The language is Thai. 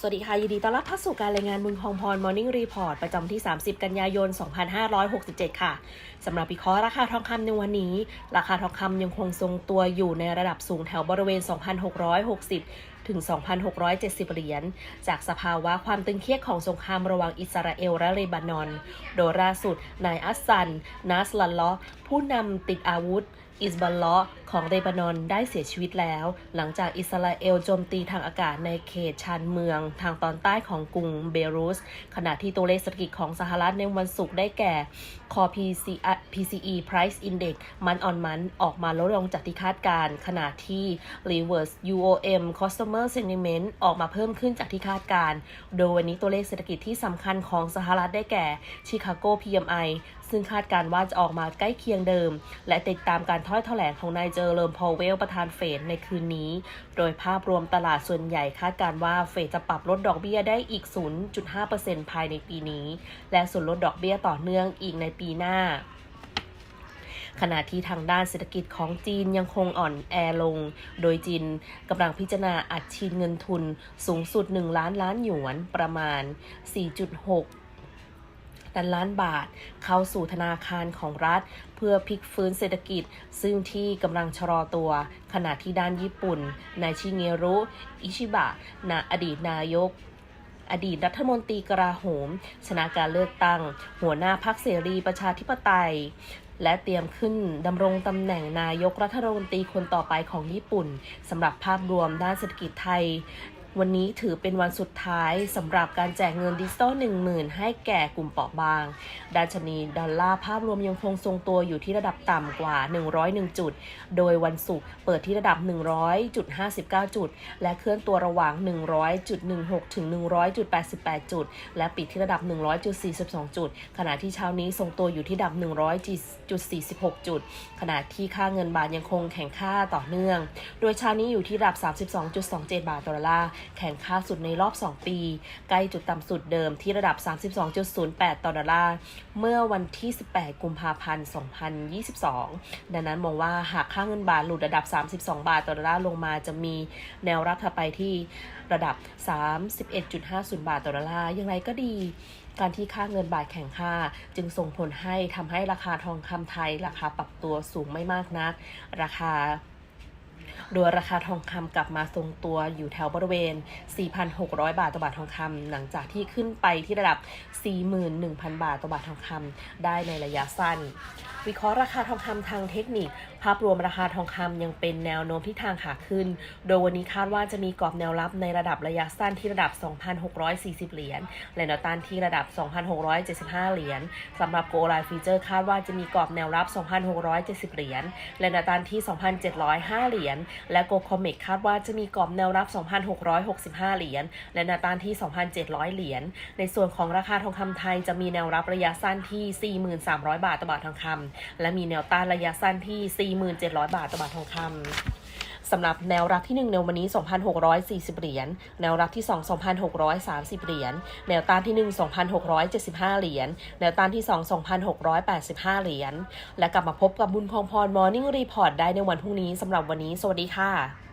สวัสดีค่ะ ยินดีต้อนรับเข้าสู่การรายงานมืองทองพร Morning Report ประจำที่ 30 กันยายน 2567 ค่ะ สำหรับวิเคราะห์ราคาทองคำในวันนี้ ราคาทองคำยังคงทรงตัวอยู่ในระดับสูงแถวบริเวณ 2,660ถึง 2,670 เหรียญ จากสภาวะความตึงเครียดของสงครามระหว่างอิสราเอลและเลบานอน โดยล่าสุด นายอัสซัน นัสลัลลอผู้นำติดอาวุธ อิสบัลเลาะห์ของเลบานอนได้เสียชีวิตแล้ว หลังจากอิสราเอลโจมตีทางอากาศในเขตชานเมือง ทางตอนใต้ของกรุงเบรุส ขณะที่ตัวเลขเศรษฐกิจของสหรัฐในวันศุกร์ได้แก่ Core PCE PCE Price Index มันออนมันออกมาลดลงจากที่คาดการณ์ขณะที่ Reverse UOM Customer Sentiment ออกมาเพิ่มขึ้นจากที่คาดการณ์โดยวันนี้ตัวเลขเศรษฐกิจที่สำคัญของสหรัฐได้แก่ Chicago PMI ซึ่งคาดการณ์ว่าจะออกมาใกล้เคียงเดิม และติดตามการถ้อยแถลงของนายเจอเริมพอเวลประธานเฟดในคืนนี้ โดยภาพรวมตลาดส่วนใหญ่คาดการว่าเฟดจะปรับลดดอกเบี้ยได้อีก 0.5%ภายในปีนี้ และส่วนลดดอกเบี้ยต่อเนื่องอีกในปีหน้าขณะที่ทางด้านเศรษฐกิจของจีนยังคงอ่อนแอลง โดยจีนกำลังพิจารณาอัดฉีดเงินทุนสูงสุด 1 ล้านล้านหยวนประมาณ 4.6 ล้านล้านบาท เข้าสู่ธนาคารของรัฐ เพื่อพลิกฟื้นเศรษฐกิจ ซึ่งที่กำลังชะลอตัว ขณะที่ด้านญี่ปุ่นนายชิเงรุ อิชิบะนาอดีตนายกอดีตรัฐมนตรีกลาโหม ชนะการเลือกตั้ง หัวหน้าพรรคเสรีประชาธิปไตย และเตรียมขึ้นดำรงตำแหน่งนายกรัฐมนตรีคนต่อไปของญี่ปุ่นสำหรับภาพรวมด้านเศรษฐกิจไทย วันนี้ถือเป็นวันสุดท้ายสำหรับการแจกเงินดิจิตอล10,000 ให้แก่กลุ่มเปราะบาง ดัชนีดอลลาร์ภาพรวมยังคงทรงตัวอยู่ที่ระดับต่ำกว่า 101 จุด โดยวันศุกร์เปิดที่ระดับ 100.59 จุด และเคลื่อนตัวระหว่าง 100.16 ถึง 100.88 จุด และปิดที่ระดับ 100.42 จุด ขณะที่เช้านี้ทรงตัวอยู่ที่ระดับ 100.46 จุด ขณะที่ค่าเงินบาทยังคงแข็งค่าต่อเนื่อง โดยเช้านี้อยู่ที่ระดับ 32.27 บาทต่อดอลลาร์แข็งค่าสุดในรอบ 2 ปี ใกล้จุดต่ำสุดเดิมที่ระดับ 32.08 ต่อดอลลาร์ เมื่อวันที่ 18 กุมภาพันธ์ 2022 ดังนั้นมองว่าหากค่าเงินบาทหลุดระดับ 32 บาทต่อดอลลาร์ลงมาจะมีแนวรับถัดไปที่ระดับ 31.50 บาทต่อดอลลาร์ อย่างไรก็ดีการที่ค่าเงินบาทแข็งค่า จึงส่งผลให้ทำให้ราคาทองคำไทย ราคาปรับตัวสูงไม่มากนัก ราคา โดยราคาทองคำกลับมาทรงตัวอยู่แถวบริเวณ 4,600 บาทต่อบาททองคำหลังจากที่ขึ้นไปที่ระดับ 41,000 บาทต่อบาททองคำได้ในระยะสั้น วิเคราะห์ราคาทองคำทางเทคนิค ภาพรวมราคาทองคำยังเป็นแนวโน้มที่ทางขาขึ้น โดยวันนี้คาดว่าจะมีกรอบแนวรับในระดับระยะสั้นที่ระดับ 2,640 เหรียญ และแนวต้านที่ระดับ 2,675 เหรียญสำหรับโกลไลฟีเจอร์คาดว่าจะมีกรอบแนวรับ 2,670 เหรียญ และแนวต้านที่ 2,705 เหรียญ และโกคอมิกคาดว่าจะมีกรอบแนวรับ 2,665 เหรียญ และแนวต้านที่ 2,700 เหรียญ ในส่วนของราคาทองคำไทยจะมีแนวรับระยะสั้นที่ 4,300บาทต่อบาททองคำและมีแนวต้านระยะสั้นที่ 4,700 บาทต่อบาททองคำสำหรับแนวรับที่ 1 ในวันนี้ 2,640 เหรียญ แนวรับที่ 2 2,630 เหรียญ แนวต้านที่ 1 2,675 เหรียญ แนวต้านที่ 2 2,685 เหรียญ และกลับมาพบกับบุญพงพร Morning Report ได้ในวันพรุ่งนี้สำหรับวันนี้ สวัสดีค่ะ